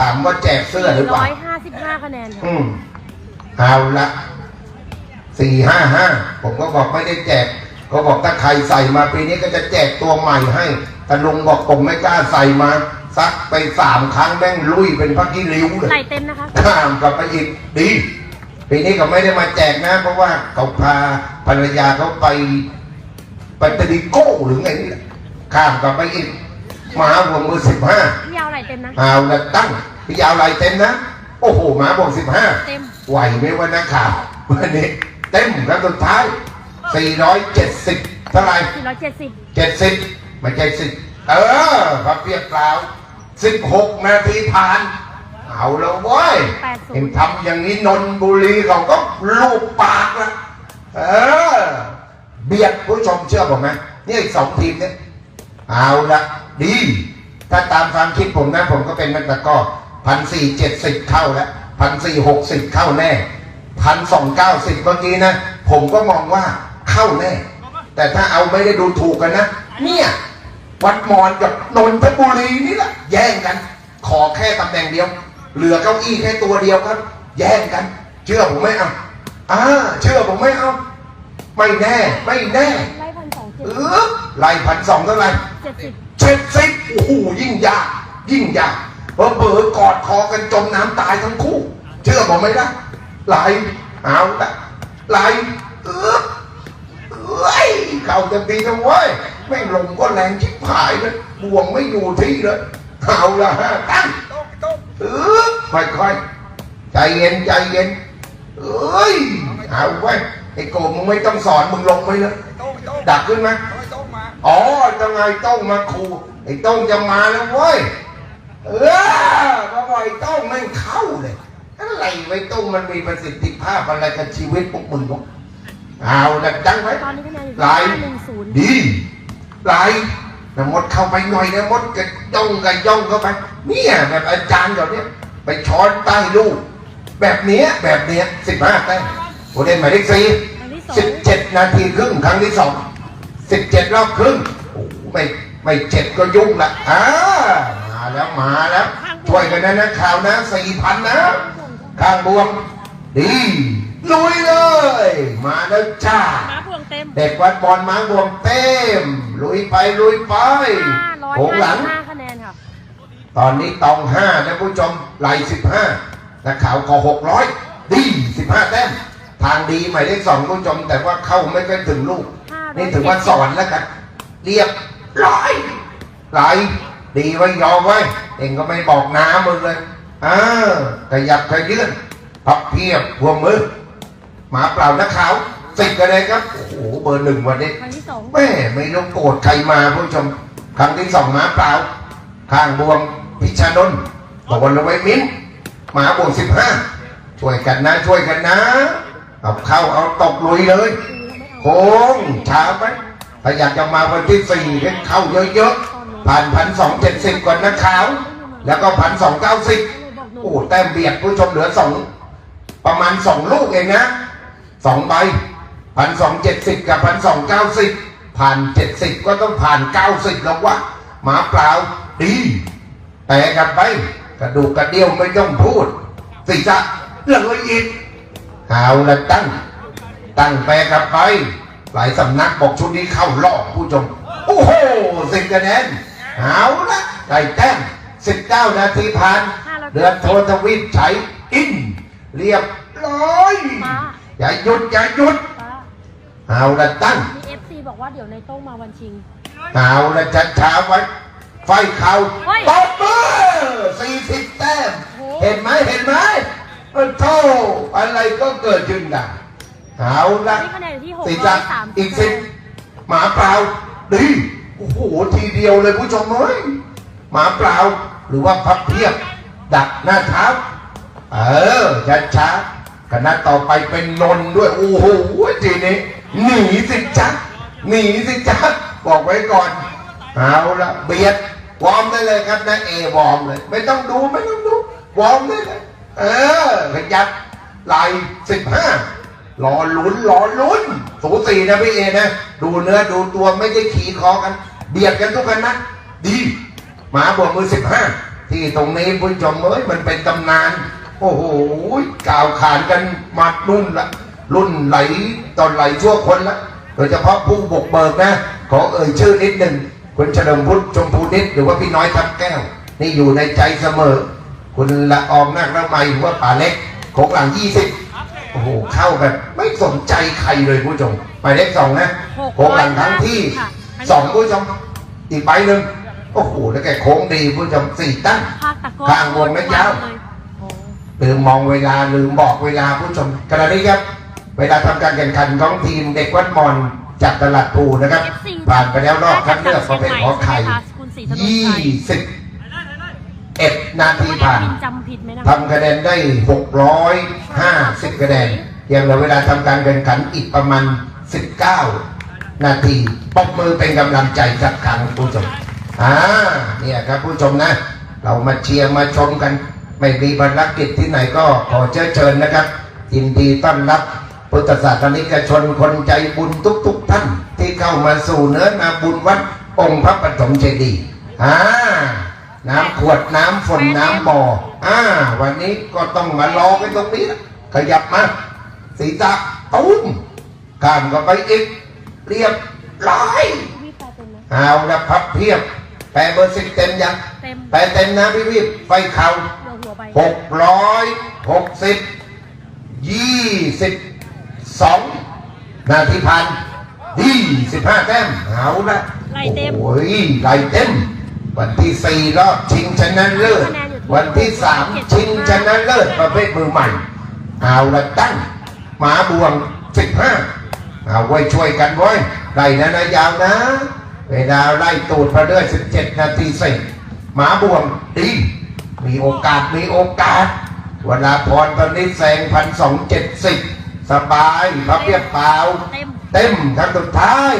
ถามว่าแจกเสื้อหรือเปล่าร้อยห้าสิบห้าคะแนนค่ะอืมเอาละสี่ห้าห้าผมก็บอกไม่ได้แจก ก็บอกถ้าใครใส่มาปีนี้ก็จะแจกตัวใหม่ให้แต่ลุงบอกผมไม่กล้าใส่มา ซักไปสามครั้งแม่งลุยเป็นพักกี้ริ้วเลย ใส่เต็มนะคะ ข้ามกลับไปอีกดีปีนี้ก็ไม่ได้มาแจกนะ เพราะว่าเขาพาภรรยาเขาไปไปตะดิโก้หรือไงนี่แหละข้ามกลับไปอีกหมาหัวมือสิบห้า พี่ยาวไหลเต็มนะ เอาละตั้งพี่ยาวลายเต็มนะ โอ้โหหมาบวกสิบห้าเต็ม ไหวไหมวะนักข่าววันนี้เต็มครั้งสุดท้ายสี่ร้อยเจ็ดสิบเท่าไหร่สี่ร้อยเจ็ดสิบเจ็ดสิบไม่ใช่สิบเออพับเพียบเปล่าสิบหกนาทีผ่าน เอาแล้วเว้ยแปดศูเห็นนย์ทำอย่างนี้นนบุรีเขาก็ลูบปากละเออ เบียดผู้ชมเชื่อผมไหมนี่อีกสองทีมเนี่ยเอาละดี ถ้าตามความคิดผมนะผมก็เป็นนักตะกร้อพันสี่เจ็ดสิบเข้าแล้วพันสี่หกสิบเข้าแน่พันสองเก้าสิบเมื่อกี้นะ ผมก็มองว่าเข้าแน่ แต่ถ้าเอาไม่ได้ดูถูกกันนะ เนี่ย วัดมอนกับนนทบุรีนี่แหละแย่งกัน ขอแค่ตำแหน่งเดียว เหลือเก้าอี้แค่ตัวเดียวครับ แย่งกัน เชื่อผมไหมเอาอ่าเชื่อผมไหมเอา ไม่แน่ ไม่แน่ไล่พันสองเจ็ดเออไล่พันสองเท่าไหร่เจ็ดสิบ เช็ดซิปโอ้โหยิ่งยาก ยิ่งยากเผลอเผลอกอดคอกันจมน้ำตายทั้งคู่ เชื่อผมไหมล่ะไหลเอาละไหลเออเอ้ยเข่าเต็มทีทั้งว้ยแม่ลมก็แรงชิบหายเลยบ่วงไม่อยู่ที่เลยเอาละฮะตั้งเออค่อยๆใจเย็นใจเย็นเอ้ยเอาไว้ไอ้โกมึงไม่ต้องสอนมึงลงไปเลยดักขึ้นไหม อ๋อจะไงต้องมาขู่ไอ้ต้องจะมาแล้วเว้ย เออเพราะว่าไอ้ต้องไม่เข้าเลย อะไรไว้ต้องมันมีประสิทธิภาพอะไรกับชีวิตพวกมึงวะเอาละจังไหมตอนนี้คะแนนอยู่ไหลที่ห้าหนึ่งศูนย์ดีไหลแต่มดเข้าไปหน่อยนะมดกระย่องกระย่องเข้าไป เนี่ยแบบอาจารย์เขาเนี่ยไปช้อนใต้ลูก แบบเนี้ยแบบเนี้ยสิบห้าแต้มโอเดนหมายเลขสี่ครั้งที่สองสิบเจ็ดนาทีครึ่งครั้งที่สอง สิบเจ็ดรอบครึ่งโอ้โหไม่ไม่เจ็ดก็ยุ่งละอ่ามาแล้วมาแล้ว ช่วยกันนะนะข่าวนะสี่พันนะ ข้างบวง ดีลุยเลย มาแล้วจ้า ม้าพวงเต็มเด็กวัดบอลม้าบวงเต็ม ลุยไปลุยไปห้าร้อยโหงหห้าลังสิบห้าคะแนนค่ะ ตอนนี้ตองห้านะผู้ชมไหลสิบห้านักข่าวก็หกร้อยดีสิบห้าแต้มทางดีหมายเลขสองผู้ชม แต่ว่าเข้าไม่ค่อยถึงลูก นี่ถือว่าสอนแล้วกันเรียบร้อยไหลดีไว้ยอมไว้ เองก็ไม่บอกน้ามึงเลยอ่าขยับขยื่นพับเพียบหัวมือหมาเปล่านักข่าวสิบกันเลยครับ โอ้โหเบอร์หนึ่งวันนี้ครั้งที่สองแม่ไม่ต้องโกรธใครมาผู้ชม ครั้งที่สองหมาเปล่าข้างบวงพิชานนท์บอกวันละไว้มิ้นหมาบวงสิบห้าช่วยกันนะช่วยกันนะ เอาเข้าเอาตกลุยเลยโคงช้าไหมถ้าอยากจะมาวันที่สี่ให้เข้าเยอะๆ ผ่านพันสองเจ็ดสิบก่อนนะขาว แล้วก็พันสองเก้าสิบโอ้แต้มเบียดผู้ชมเหลือสองประมาณสองลูกเองนะสองใบพันสองเจ็ดสิบกับพันสองเก้าสิบผ่านเจ็ดสิบก็ต้องผ่านเก้าสิบแล้ววะหมาเปล่าดีแต่กับไปกระดูกกระเดี่ยวไม่ต้องพูดสิจะเรื่องละเอียดเอาละตั้ง ตั้งแปลกลับไป หลายสำนักบอกชุดนี้เข้ารอบผู้ชม โอ้โหสิบคะแนนเอาละได้แต้มสิบเก้านาทีผ่าน เดือนโททวิทย์ใช้อิน เรียบร้อยป้าอย่าหยุด อย่าหยุดป้าเอาละตั้งมีเอฟซีบอกว่าเดี๋ยวในโต้งมาวันชิง เอาละจัดช้าไว้ ไฟเข่าเฮ้ยตบมือสี่สิบแต้มโอ้เห็นไหมเห็นไหมโอ้โธ่อะไรก็เกิดขึ้นได้ เอาละนี่คะแนนอยู่ที่หกสิร้จัอกยสามอีกสิบหมาเปล่าดีโอ้โหทีเดียวเลยผู้ชมเอ้ยหมาเปล่าหรือว่าพับเพียบ ดักหน้าเท้าเออช้าช้าๆคณะต่อไปเป็นนนท์ด้วยโอ้โหทีนี้หนีสิจ๊ะหนีสิจ๊ะบอกไว้ก่อนเอาละเบียดวอร์มได้เลยครับนะเอวอร์มเลย ไม่ต้องดูไม่ต้องดูวอร์มได้เลยเออขยับไหลสิบห้า รอลุ้นรอลุ้นสูสีนะพี่เอนะ ดูเนื้อดูตัวไม่ได้ขี่คอกัน เบียดกันทุกคนนะดีหมาบวกมือสิบห้าที่ตรงนี้ผู้ชมเอ้ยมันเป็นตำนาน โอ้โหกล่าวขานกันมารุ่นละ รุ่นไหลตอนไหลชั่วคนละโดยเฉพาะผู้บกเบิกนะ ขอเอ่ยชื่อนิดหนึ่งคุณเฉลิมพุทธชมพูนิดหรือว่าพี่น้อยทับแก้ว นี่อยู่ในใจเสมอ คุณละออมนักละไมหรือว่าป่าเล็กของหลังยี่สิบ โอ้โหเข้าแบบไม่สนใจใครเลยผู้ชมหมายเลขสองนะโค้งหลังทั้งที่สองผู้ชมอีกใบหนึ่งโอ้โหแล้วแกโค้งดีผู้ชมสี่ตั้งภาคตะกร้อข้างบนไม่ยาวเลยโอ้ลืมมองเวลาลืมบอกเวลาผู้ชมขณะนี้ครับเวลาทำการแข่งขันของทีมเด็กวัดมอนจากตลาดภูนะครับ ผ่านไปแล้วรอบคัดเลือกประเภทขอไข่คุณศรีธนยี่ชัยสิบ เอ็ดนาทีคุณแอผ่าดนมินจำผิดไหมนะทำคะแนนได้ 650 คะแนนยังเหลือเวลาทำการแข่งขันอีกประมาณ 19 นาทีปรบมือเป็นกำลังใจสักครั้งผู้ชมอ่าเนี่ยครับผู้ชมนะ เรามาเชียร์มาชมกัน ไม่มีภารกิจที่ไหนก็ขอเชิญเชิญนะครับยินดีต้อนรับพุทธศาสนิกชนคนใจบุญทุกๆท่าน ที่เข้ามาสู่เนื้อนาบุญวัดองค์พระปฐมเจดีย์อ่า น้ำขวดน้ำฝนน้ำบ่ออ่า วันนี้ก็ต้องมารอกันตรงนี้นะขยับมาสีตะตุ้มข้ามก็ไปอีก เรียบร้อยวิแปลเป็นไหมเอาละพับเพียบ แปลเบอร์สิบเต็มยังเต็มแปลเต็มนะพี่วิบไฟเข่าเดี๋ยวหัวไปหกร้อยหกสิบยี่สิบสองนาทีพันยี่สิบห้าแต้มเอาละไล่เต็มโอ้ยไล่เต็ม วันที่สี่รอบชิงชนะเลิศคะแนนอยู่ที่วันที่สามชิงชนะเลิศประเภทมือใหม่ เอาละตั้งหมาบวงสิบห้าเอาไว้ช่วยกันไว้ไล่นะนะยาวนะ เวลาไล่ตูดมาเรื่อยสิบเจ็ดนาทีสิหมาบวงดี มีโอกาสมีโอกาสเวลาพรตอนนี้แซงพันสองเจ็ดสิบสบายพระเพียบเปล่าเต็มเต็มครั้งสุดท้าย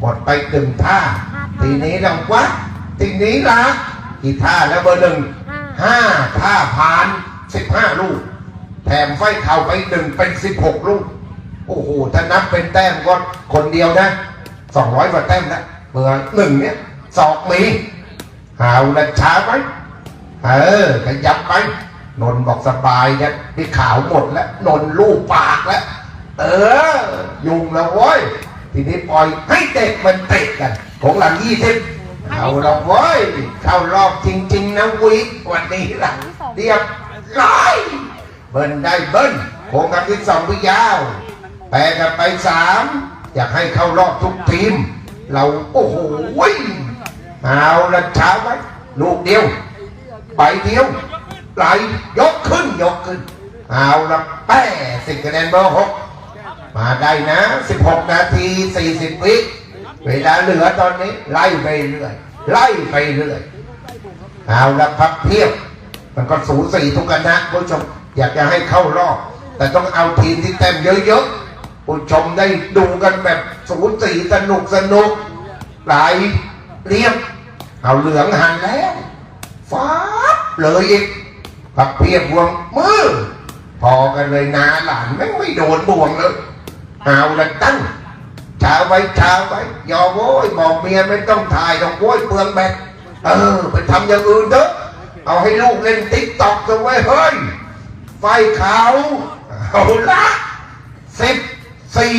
หมดไปตึงท่าห้าท่าทีนี้ลังวัด ทีนี้ละกี่ท่าแล้วเบอร์หนึ่งห้าห้าท่าผ่านสิบห้าลูก แถมไฟเข่าไปหนึ่งเป็นสิบหกลูก โอ้โหถ้านับเป็นแต้มก็คนเดียวนะสองร้อยกว่าแต้มนะเบอร์หนึ่งเนี่ยสอกมีเอาละช้าไหมเออขยับไปนนท์บอกสบายเนี่ยพี่ขาวหมดแล้วนนท์ลูกปากแล้วเออ ยุ่งแล้วเว้ย ทีนี้ปล่อยให้เด็กมันเตะกัน ของหลังยี่สิบ เอาละเว้ยเข้ารอบจริง ๆ นะวิวันนี้ล่ะเรียบร้อยเบิ้ลได้เบิ้ลโค้งกันที่สองพิยาว แปลกันไปสามอยากให้เข้ารอบทุกทีม เราโอ้โหเอาละช้าไว้ลูกเดียวใบเดียวไหลยกขึ้นยกขึ้น เอาละแป้สิบคะแนนเบอร์หกมาได้นะ16นาที40วิ เวลาเหลือตอนนี้ ไล่ไปเรื่อยไล่ไปเรื่อยเอาละพับเพียบ มันก็สูสีทุกคณะผู้ชมอยากจะให้เข้ารอบ แต่ต้องเอาทีมที่เต็มเยอะๆผู้ชมได้ดูกันแบบสูสีสนุกสนุกไหลเรียบเอาเหลืองหันแล้วฟ้าเลยอีกพับเพียบวงมือพอกันเลยนาหลานไม่ไม่โดนบ่วงเลยเอาละตั้ง ชาไว้ชาไว้อยอโว้ยบอกเมียไม่ต้องถ่ายต้องโว้ยเปลืองแบตเออไปทำอย่างอื่นเถอะเอาให้ลูกเล่นติ๊กต็อกซะไว้ยเฮ้ยไฟขาวเอาละสิบสี่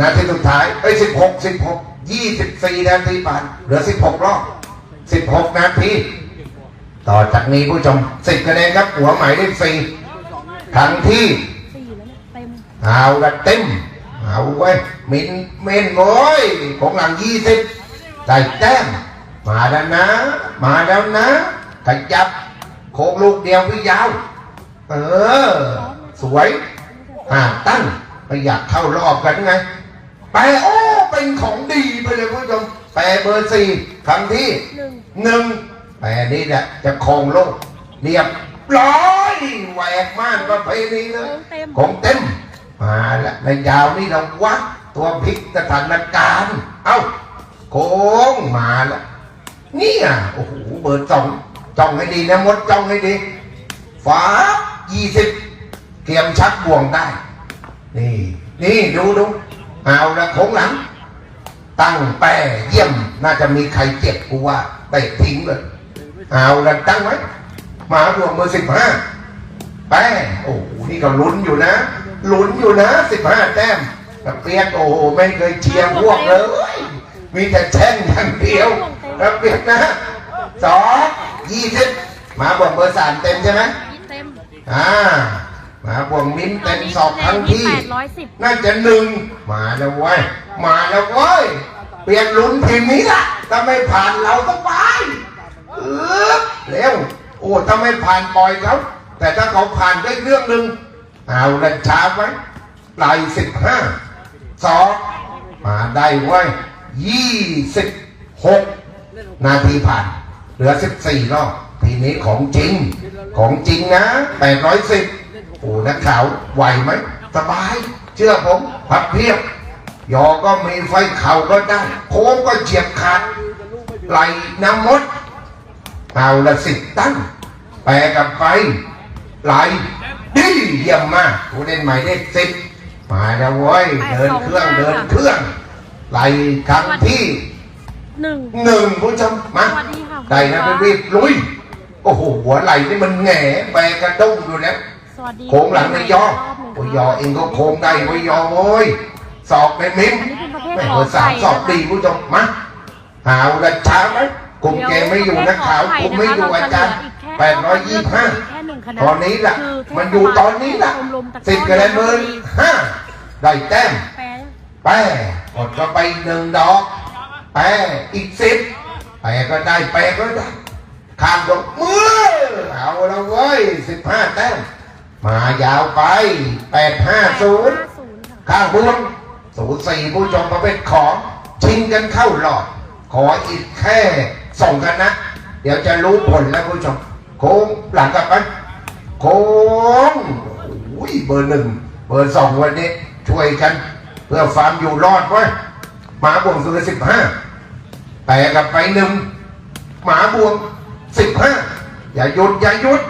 นาทีสุดท้ายไอ้สิบหกสิบหกยี่สิบสี่นาทีผ่านเหลือสิบหกรอบสิบหกนาทีต่อจากนี้ผู้ชมสิบคะแนนครับหัวหมายเลขสี่ครั้งที่เต็มเอาละเต็ม เอาไว้ยมินเมนโว้ยของหลังยี่สิบได้แต้มมาแล้วนะ มาแล้วนะขยับโค้งลูกเดียวพี่ยาว เออ สวยอ่าตั้งไม่อยากเข้ารอบกันไงแปลโอ้เป็นของดีไปเลยคุณผู้ชมแปลเบอร์สี่ครั้งที่หนึ่งหนึ่งแปลนี้แหละจะครองโลกเรียบร้อยแหวกม่านประเพณีเลยเต็มของเต็ม มาแล้วในยาวนี่เราวัดตัวพลิกสถานการณ์เอ้าโค้งมาแล้วเนี่ยโอ้โหเบอร์สองจองให้ดีนะมดจองให้ดีฟ้ายี่สิบเตรียมชักบ่วงได้ นี่นี่ดูดูเอาละโค้งหลัง ตั้งแปรเยี่ยมน่าจะมีใครเจ็บกูว่าเตะทิ้งเลยเอากันตั้งไว้หมาบวงมือร์สิบห้าแป้โอ้โหนี่ก็ลุ้นอยู่นะ ลุ้นอยู่นะสิบห้าแต้มกับเปียกโอ้โหไม่เคยเชียร์พวกเลย มีแต่แช่งอย่างเดียวกับเปียกนะสองยี่สิบหมาบวงเบอร์สามเต็มใช่ไหมยี่เต็มอ่าหมาบวงมิ้นเต็มสอบทั้งที่แปดร้อยสิบน่าจะหนึ่งมาแล้วเว้ยมาแล้วเว้ยเปลี่ยนลุ้นทีมนี้ละถ้าไม่ผ่านเราต้องไปเออเร็วโอ้ถ้าไม่ผ่านปล่อยเขาแต่ถ้าเขาผ่านได้เรื่องหนึ่ง เอาละช้าไว้ไหลสิบห้าสองมาได้เว้ยี่สิบหกนาทีผ่านเหลือสิบสี่รอบทีนี้ของจริงของจริงนะแปดร้อยสิบโอ้นักข่าวไหวไหมสบาย เชื่อผมพับเพียบยอก็มีไฟเข่าก็ได้ โค้งก็เฉียบขาดไหลน้ำมดเอาละสิตั้งแปลกับไปไหล ดีเยี่ยมมากผู้เล่นใหม่เลขสิบมาแล้วเว้ยเดินเครื่องเดินเครื่องไหลครั้งที่หนึ่งหนึ่งผู้ชมมาสวัสดีค่ะได้นะไปรีบลุย โอ้โหหัวไหลนี่มันแหง่แบกกระด้งอยู่แล้วสวัสดีโค้งหลังในยอรอบหนึ่งโอ้ยยอเองก็โค้งได้โอ้ยยอโว้ยสอบในมิ้มอันนี้เป็นประเภทไม่ขเบออร์สามไข่สอบดีผู้ชมมาหาวละช้าไหมกลุ่มเกมไม่อยู่นะขาวกลุ่มไม่อยู่อาจารย์แปดร้อยยี่สิบห้าแค่หนึ่งคณะตอนนี้ล่ะคือมันอยู่ตอนนี้ล่ะชมรมตะกร้อสิบคะแนนเบอร์ห้าได้แต้มแปลแป้กดก็ไปหนึ่งดอกแป้อีกสิบแป้ก็ได้แป้ก็ได้ข้ามก็มือเอาแล้วเว้ยสิบห้าแต้มมายาวไปแปดห้าศูนย์ห้าศูนย์ค่ะ ข้างบวงศูนย์สี่ผู้ชมประเภทของชิงกันเข้ารอบขออีกแค่ส่งกันนะ เดี๋ยวจะรู้ผลแล้วผู้ชม โค้งหลังกลับไปโคงโอ้ยเบอร์หนึ่งเบอร์สองวันนี้ ช่วยกัน เพื่อฟาร์มอยู่รอดไว้ยหมาบวงสุดสิบห้าแต่กับไปหนึ่งหมาบวงสิบห้าอย่าหยุดอย่าหยุด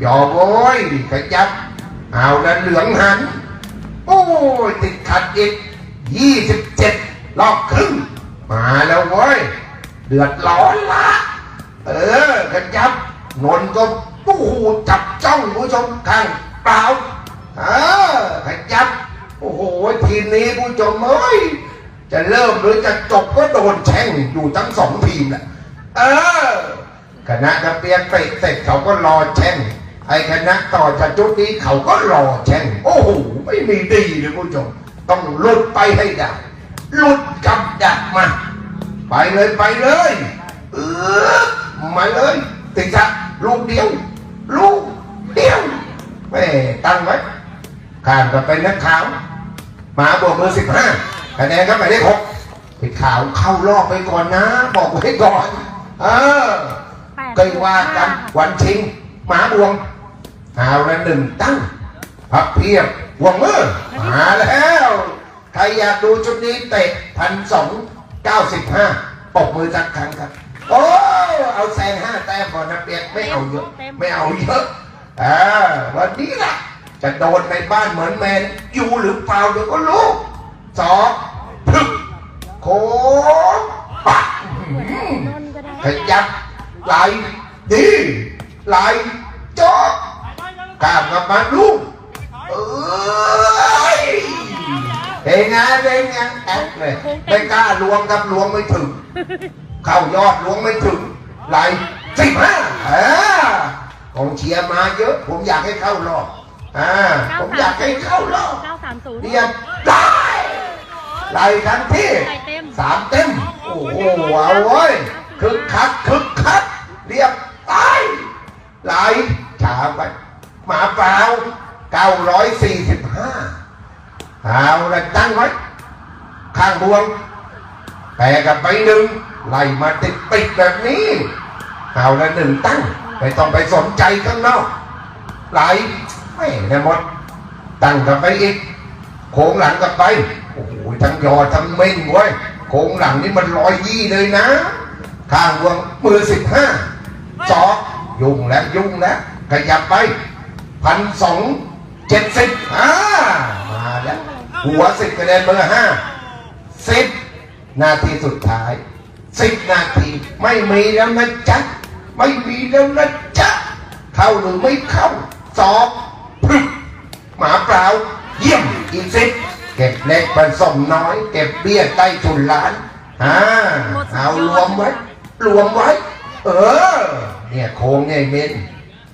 อย่าโวยขยับเอาแล้วเหลืองหัน โอ้ยติดขัดอีกยี่สิบเจ็ดรอบครึ่งมาแล้วเว้ย เดือดร้อนละ เออกันยับนนก็ โอ้โหจับจ้องผู้ชมข้างเปล่าเออกันยับโอ้โหทีมนี้ผู้ชมเอ้ยจะเริ่มหรือจะจบก็โดนแช่งอยู่ทั้งสองทีมแหละเออคณะกระเปียนเตะเสร็จเขาก็รอแช่งไอ้คณะต่อจากจุดนี้เขาก็รอแช่งโอ้โหไม่มีดีเลยผู้ชมต้องหลุดไปให้ได้หลุดกับดักมา ไปเลยไปเลย เออมาเลยติดจักลูกเดียว ลูกเดียวแม่ตั้งไว้ข้ามกับเป็นนักข่าวหมาบวกมือสิบห้าคะแนนครับหมายเลขหกปิดข่าวเข้ารอบไปก่อนนะ บอกไว้ก่อน เออแปดเคยว่ากันวันชิงหมาบวงเอาละหนึ่งตั้งพับเพียบวงมือมาแล้วใครอยากดูชุดนี้เตะพันสองเก้าสิบห้าปกมือสักครั้งครับ โอ้เอาแซงห้าแต้มก่อนนะเปียกไม่เอาเยอะ ไม่เอาเยอะอ่าวันนี้ล่ะ จะโดนในบ้านเหมือนแมนอยู่หรือเปล่าเดี๋ยวก็รู้สองพึกโค้งปักเหมือนนนท์ก็ได้ขยับไหลดีไหลจอกกล้ามกับมาลูกเอ้ยเฮงานเฮงานแอคเลยไม่กล้าลวงครับลวงไม่ถึง เข้ายอดลวงไม่ถึงไหลสิบห้าอ่ากองเชียร์มาเยอะ ผมอยากให้เข้ารอบอ่าผมอยากให้เข้ารอบเก้าสามศูนย์เรียบได้ไหลทันทีไหล่เต็มสามเต็ม โอ้โหเอาเว้ยคึกคักคึกคักเรียบตายไหลช้าไปหมาเปล่า945เอาละตั้งไว้ ข้างบวงแต่กับไปหนึ่ง ไล่มาติดติดแบบนี้เอาละหนึ่งตั้งไม่ต้องไปสนใจข้างนอกไหลไม่นะหมดตั้งกลับไปอีกโค้งหลังกลับไปโอ้โหทั้งยอทั้งเม่งเว้ยโค้งหลังนี่มันร้อยยี่เลยนะข้างวงมือสิบห้าสองยุ่งแล้วยุ่งแล้วขยับไปพันสองเจ็ดสิบอ่ามาแล้วหัวสิบคะแนนเบอร์ห้าสิบนาทีสุดท้าย สิบนาที ไม่มีแล้วนะจ๊ะ ไม่มีแล้วนะจ๊ะ เข้าหรือไม่เข้า สอบพรึกหมาเปล่า เยี่ยมอีกสิบเก็บเล็กผสมน้อย เก็บเบี้ยใต้ทุนล้านอ่าเอารวมไว้ รวมไว้ เออ เนี่ยโค้งเนี่ยเมน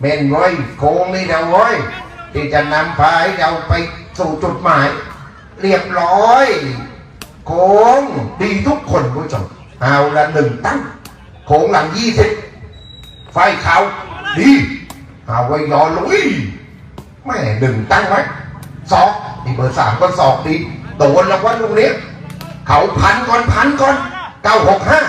เมนไว้โค้งนี่นะเว้ยที่จะนำพาให้เราไปสู่จุดหมาย เรียบร้อย โค้งดีทุกคนผู้ชม เอาละหนึ่งตั้งโค้งหลังยี่สิบไฟเขาดีเอาไว้ยอลุยแม่หนึ่งตั้งไว้สองนี่เบอร์สามก็สองดีโดนแล้วว่าลูกเนี้ยเขาพันก่อนพันก่อนเก้าหกห้า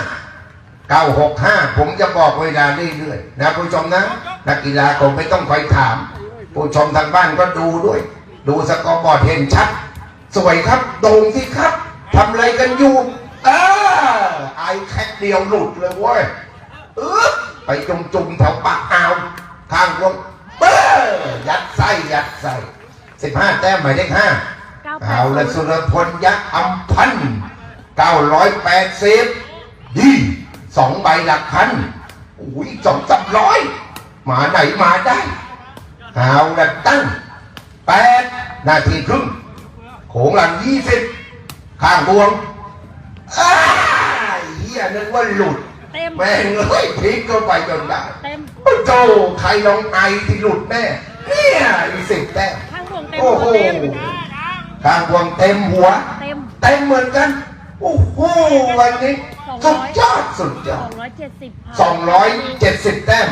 965ผมจะบอกเวลาเรื่อยๆนะผู้ชมนะนักกีฬาคงไม่ต้องคอยถาม ผู้ชมทางบ้านก็ดูด้วย ดูสกอร์บอร์ดเห็นชัด สวยครับ โด่งสิครับทำอะไรกันอยู่เออ ไอแค่เดียวหลุดเลยเว้ยเออไปจุ่มจุ่มๆแถวปากอ่าวข้างวงเบ้อยัดไส้ยัดไส้สิบห้าแต้มหมายเลขห้าเก้าแปดเอาละสุรพลยักษ์อัมพันเก้าร้อยแปดสิบดีสองใบหลักพันอุ้ยสองสามร้อยมาไหนมาได้เอาละตั้งแปดนาทีครึ่งโขงหลังยี่สิบข้างบวงอ้า ยเฮียนึกว่าหลุดเต็มแม่งเอ้ยพลิกเข้าไปจนได้เต็มโอ้โจใครลองไอที่หลุดแน่เนี่ยอีสิบแต้มข้างห่วงเต็มโอ้โหเต็มข้างบวงเต็มหัว เต็มเต็มเหมือนกันโอ้โหวันนี้สุดยอดสุดยสออดงร้อยเจ็ดสิบสองร้อยเจ็ดสิบแต้ม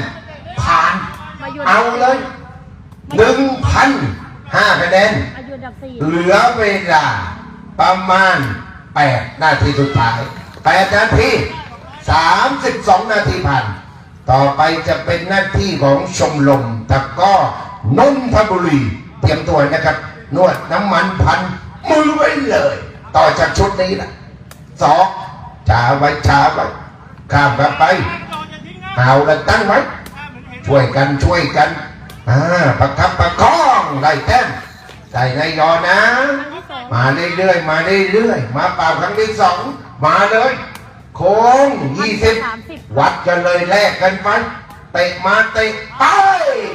ผ่านมาอยู่เอาเลยหนึ่งพันห้าคะแนนมาอยู่อันดับสี่เหลือเวลาประมาณแปดนาทีสุดท้าย แปดนาทีสามสิบสองนาทีผ่าน ต่อไปจะเป็นหน้าที่ของชมรมตะก้อนนทบุรี เตรียมตัวนะครับ นวดน้ำมันพันมือไว้เลย ต่อจากชุดนี้นะสองช้าไว้ช้าไว้ข้ามกันไปเอาละตั้งไว้ ช่วยกันช่วยกันอ่าประคับประคองได้แต้มได้นยอนะครั้งที่สองมาเรื่อยๆมาเรื่อยๆมาเป่าครั้งที่สอง มาเลยโค้งยี่สิบวัดกันเลยแลกกันไปเตะมาเตะไป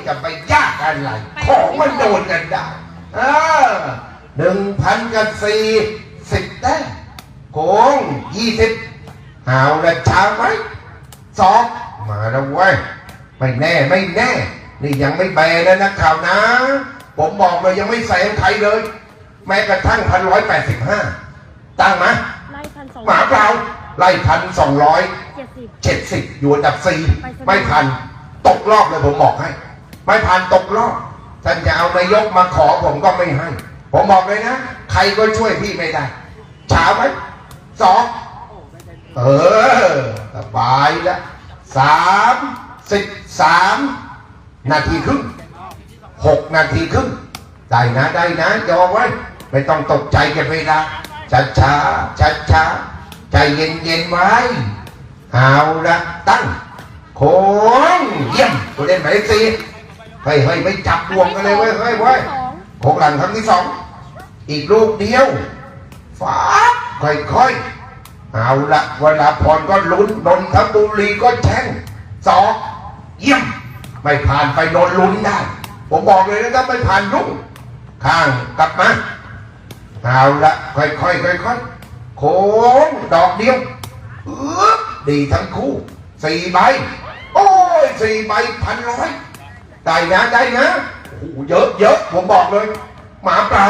จะไปยากอะไรของมันโดนกันได้เออหนึ่งพันกับสี่สิบแต้มโค้งยี่สิบเอาละช้าไหมสองมาแล้วเว้ยไม่แน่ไม่แน่ นี่ยังไม่แบนนะนักข่าวนะ ผมบอกเลยยังไม่ใส่ใครเลย แม้กระทั่งพันร้อยแปดสิบห้าตั้งนะไล่พันสอง หมาเปล่าไล่พันสองร้อยเจ็ดสิบเจ็ดสิบอยู่อันดับสี่ไม่พันตกรอบเลยผมบอกให้ ไม่พันตกรอบท่านจะเอานายกมาขอผมก็ไม่ให้ ผมบอกเลยนะ ใครก็ช่วยพี่ไม่ได้ช้าไหมสองเออสบายแล้วสามสิบสามนาทีครึ่งหกนาทีครึ่งได้นะได้นะยอมไว้ ไม่ต้องตกใจกันเวลา ช้าช้าช้าช้าใจเย็นเย็นไว้เอาละตั้งโค้งเยี่ยมตัวเล่นหมายเลขสี่เฮ้ยเฮ้ยไม่จับรวมกันเลยเว้ยเฮ้ยเว้ยโค้งหลังครั้งที่สองอีกลูกเดียวฟ้าบค่อยๆเอาละเวลาพรก็ลุ้นนนทบุรีก็แช่งสองเยี่ยม ไม่ผ่านไปโดนลุ้นได้ ผมบอกเลยนะถ้าไม่ผ่านลุ่งข้างกลับมา เอาละค่อยๆค่อยๆโค้งดอกเดียวอึ๊บดีทั้งคู่สี่ใบ โอ้ยสี่ใบพันร้อยได้นะได้นะโอ้โหเยอะเยอะผมบอกเลย หมาเปล่า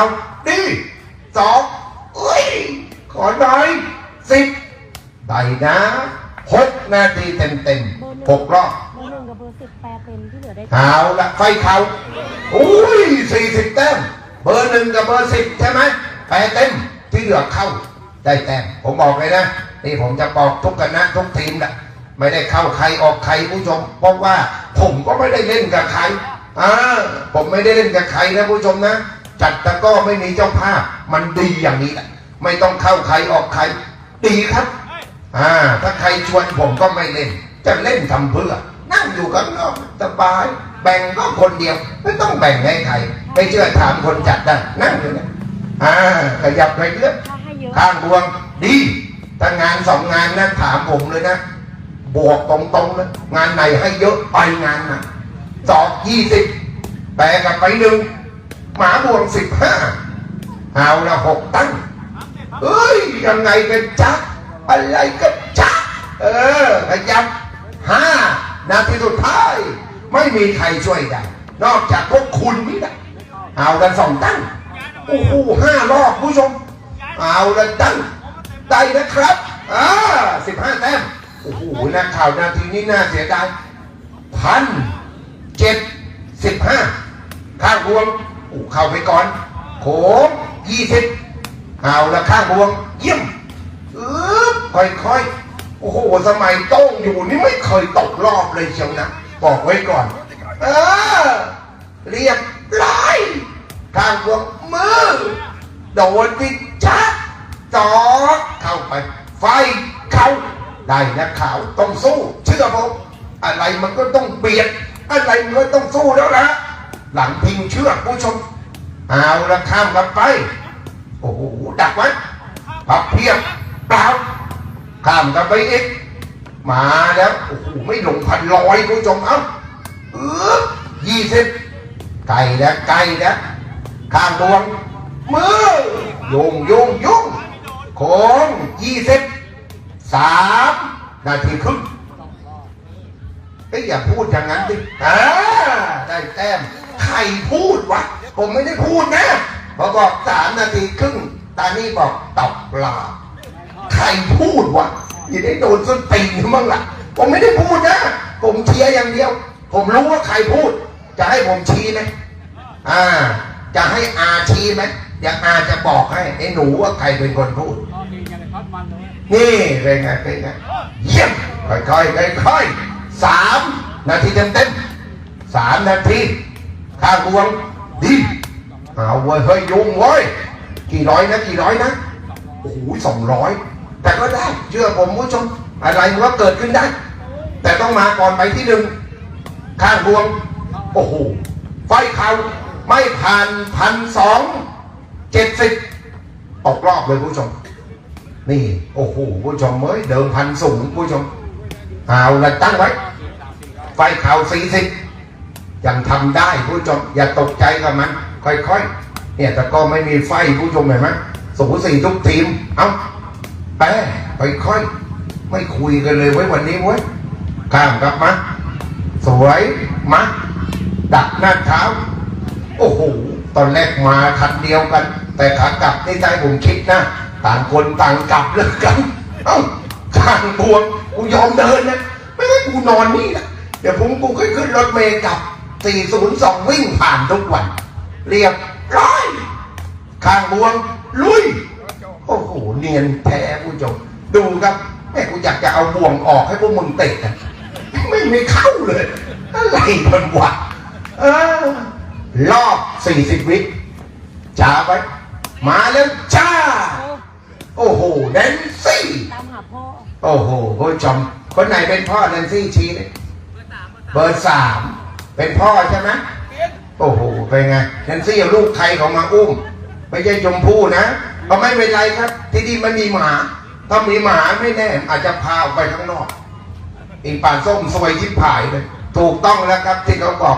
ดีสองเอ้ย ขอหน่อยสิบได้นะหกนาทีเต็มเต็มๆหกรอบเบอร์หนึ่งกับเบอร์สิบแปดเป็นที่เหลือได้เอาละไฟเขาอุ้ยสี่สิบแต้มเบอร์หนึ่งกับเบอร์สิบใช่ไหม แปเต็มที่เหลือเข้าได้แต้มผมบอกเลยนะนี่ผมจะบอกทุกคณะทุกทีมแหละไม่ได้เข้าใครออกใครผู้ชม เพราะว่าผมก็ไม่ได้เล่นกับใครอ่าผมไม่ได้เล่นกับใครนะผู้ชมนะจัดตะก้อไม่มีเจ้าภาพ มันดีอย่างนี้แหละไม่ต้องเข้าใครออกใคร ดีครับอ่าถ้าใครชวนผมก็ไม่เล่น จะเล่นทำเพื่อ นั่งอยู่ข้างนอกสบาย แบ่งก็คนเดียว ไม่ต้องแบ่งให้ใครไม่เชื่อถามคนจัดได้นั่งอยู่นี่ย อ่าขยับไปเรื่อยถ้าให้เยอะข้างบวง ดีถ้างานสองงานนะถามผมเลยนะ บวกตรงๆนะงานไหนให้เยอะไปงานนะสอบยี่สิบแปลกับไปหนึ่งหมาบวงสิบห้าเอาละหกตั้งเอ้ยยังไงกันจ๊ะอะไรกันจ๊ะเออขยับห้านาทีสุดท้าย ไม่มีใครช่วยได้นอกจากพวกคุณนี่แหละเอากันสองตั้ง โอ้โหห้ารอบผู้ชม เอาละตั้งได้นะครับอ่าสิบห้าแต้มโอ้โหนักข่าวนาทีนี้น่าเสียดายพันเจ็ดสิบห้าข้างบวงโอ้เข้าไปก่อน โขงยี่สิบเอาละข้างบวง เยี่ยมอึ๊บค่อยๆ โอ้โห สมัยโต้งอยู่นี่ไม่เคยตกรอบเลยเชียวนะ บอกไว้ก่อน เออ เรียบร้อยข้างบวง มือ โดนติดจักจอเข้าไป ไฟเข้าได้นักข่าวต้องสู้เชื่อผมอะไรมันก็ต้องเบียด อะไรมันก็ต้องสู้แล้วนะหลังพิงเชือกผู้ชม เอาละข้ามกันไป โอ้โหดักไว้พับเพียบเปล่าข้ามกันไปอีกมาแล้วโอ้โหไม่หลงพันร้อยผู้ชมเอ้าเออยี่สิบไก่แล้วไก่แล้ว ข้ามดวง มือยุงยุงยุงโค้งยี่สิบสามนาทีครึ่งเอ้ยอย่าพูดอย่างนั้นดิอ่าได้แต้มใครพูดวะ ผมไม่ได้พูดนะพอบอกสามนาทีครึ่ง ตานี่บอกตบปลาใครพูดวะอย่าได้โดนส้นตีนมั้งล่ะ ผมไม่ได้พูดนะ ผมเชียร์อย่างเดียว ผมรู้ว่าใครพูด จะให้ผมชี้ไหมอ่า จะให้อาชี้ไหมเดี๋ยวอาจะบอกให้ไอ้หนูว่าใครเป็นคนพูดตอนนี้ยังไงพัดมันเลยนี่เป็นไงเป็นไงเยี่ยมค่อยๆค่อยๆสามนาทีเต็มเต็มๆสามนาทีข้างบวงดีเอาเว้ยเฮ้ยยุงเว้ยกี่ร้อยนะกี่ร้อยนะโอ้โหสองร้อยแต่ก็ได้เชื่อผมผู้ชมอะไรมันก็เกิดขึ้นได้ แต่ต้องมาก่อนไปที่หนึ่งข้างบวง โอ้โหไฟเขา ไม่ผ่านพันสองเจ็ดสิบตกรอบเลยผู้ชม นี่ โอ้โหผู้ชมเอ้ยเดิมพันสูงผู้ชมเอาละตั้งไว้ ไฟขาวสี่สิบยังทำได้ผู้ชม อย่าตกใจกับมัน ค่อยๆ เนี่ยแต่ก็ไม่มีไฟผู้ชมเห็นไหมสูสี่ทุกทีม เอาแปะค่อยๆ ไม่คุยกันเลยไว้วันนี้เว้ข้ามกลับมา สวยมาดักหน้าเท้า โอ้โห ตอนแรกมาคันเดียวกัน แต่ขากลับในใจผมคิดนะ ต่างคนต่างกลับเลยกัน เอ้าข้างบวงกูยอมเดินนะ ไม่งั้นกูนอนนี่นะ เดี๋ยวผมกูก็ขึ้นรถเมล์กลับ 402 วิ่งผ่านทุกวัน เรียบร้อยข้างบวง ลุย โอ้โห เนียนแท้ผู้ชมดูครับแม่กูอยากจะเอาบ่วงออกให้พวกมึงเตะนะไม่ไม่เข้าเลย อะไรมันวะเออ รอบ 40 วิจ้าไปมาแล้วจ้าโอ้โอ้โหแนนซี่ตามหาพ่อ โอ้โหผู้ชมคนไหนเป็นพ่อแนนซี่ชี้เลยเบอร์สามเป็นพ่อใช่ไหมโอ้โหเป็นไงแนนซี่เอาลูกใครเขามาอุ้ม ไม่ใช่ชมพู่นะก็ไม่เป็นไรครับ ที่นี่มันมีหมา ถ้ามีหมาไม่แน่ อาจจะพาออกไปข้างนอกอีป่าส้มสวยยิบผายเลยถูกต้องแล้วครับที่เขาบอก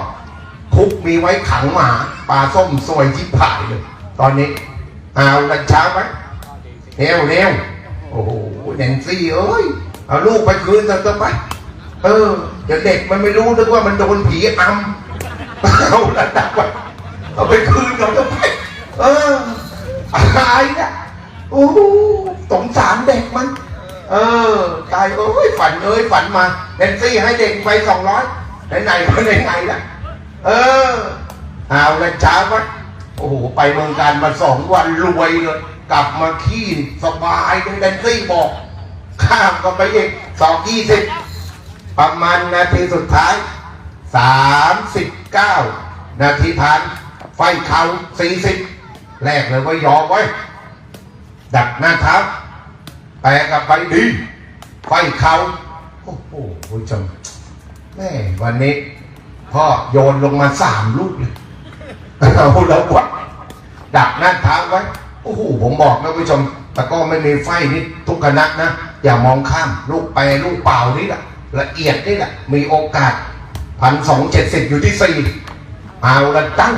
คุกมีไว้ขังหมาปลาส้มสวยยิบผายเลย ตอนนี้เอาลันช้าไหมเร็วเร็วโอ้โหแนนซี่เอ้ยเอาลูกไปคืนเถอะไปเออเดี๋ยวเด็กมันไม่รู้นึกว่ามันโดนผีอำเอาละดักไว้เอาไปคืนเขาจะไปเอออายนะโอ้โหสงสารเด็กมัน เออตายเอ้ยฝันเอ้ยฝันมาแนนซี่ให้เด็กไปสองร้อยไหนๆก็ไหนๆละ เออเอาละจ้าวัดโอ้โหไปเมืองการมาสองวันรวยเลย กลับมาขี้สบายเลยแนนซี่บอก ข้ามก็ไปอีกสองยี่สิบประมาณนาทีสุดท้ายสามสิบเก้านาทีผ่าน ไฟเขาสี่สิบแรกเลยว่ายอมไว้ ดักหน้าเท้าแปลกับไปดี ไฟเขาโอ้โหคุณผู้ชมแม่วันนี้ พ่อโยนลงมาสามลูกเลยเอาแล้ววะดักหน้าเท้าไว้ โอ้โหผมบอกนะผู้ชม แต่ก็ไม่มีไฟนี่ทุกคณะนะ อย่ามองข้าม ลูกแปรลูกเปล่านี่แหละละเอียดนี่แหละมีโอกาสพันสองเจ็ดสิบอยู่ที่สี่เอาละตั้ง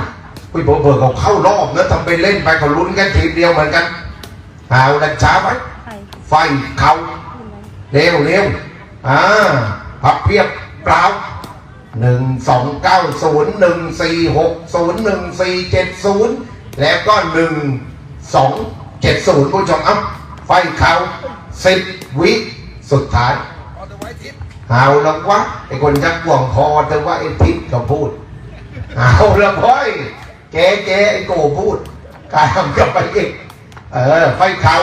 อุ้ยเบอร์เบอร์เขาเข้ารอบนะทำไปเล่นไปเขาลุ้นกันทีมเดียวเหมือนกันเอาละช้าไว้ไข่ไฟเขาเร็วเร็วอ่าพับเพียบเปล่า หนึ่งสองเก้าศูนย์หนึ่งสี่หกศูนย์หนึ่งสี่เจ็ดศูนย์แล้วก็หนึ่งสองเจ็ดศูนย์ผู้ชมเอ้าไฟเขาสิบวิสุดท้ายเอาละวะไอ้คนชักห่วงคอแต่ว่าไอ้ทิศก็พูดเอาละพ่อยเจ๊เจ๊ไอ้โกพูดกายทำกับไปอีกเออไฟเขา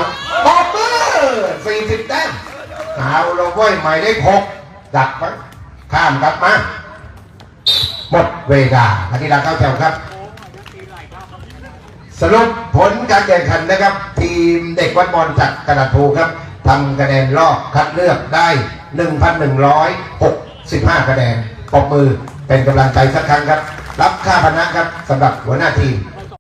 บอเบอร์สี่สิบแต้มเอาละเว้ยหมายเลขหกดักไว้ข้ามกลับมา หมดเวลาอาทิตย์ละเข้าแถวครับ สรุปผลการแข่งขันนะครับ ทีมเด็กวัดบอลจากกระดาษภูครับทำคะแนนรอบคัดเลือกได้ 1,165 คะแนนปรบมือเป็นกำลังใจสักครั้งครับ รับค่าพนักครับสำหรับหัวหน้าทีม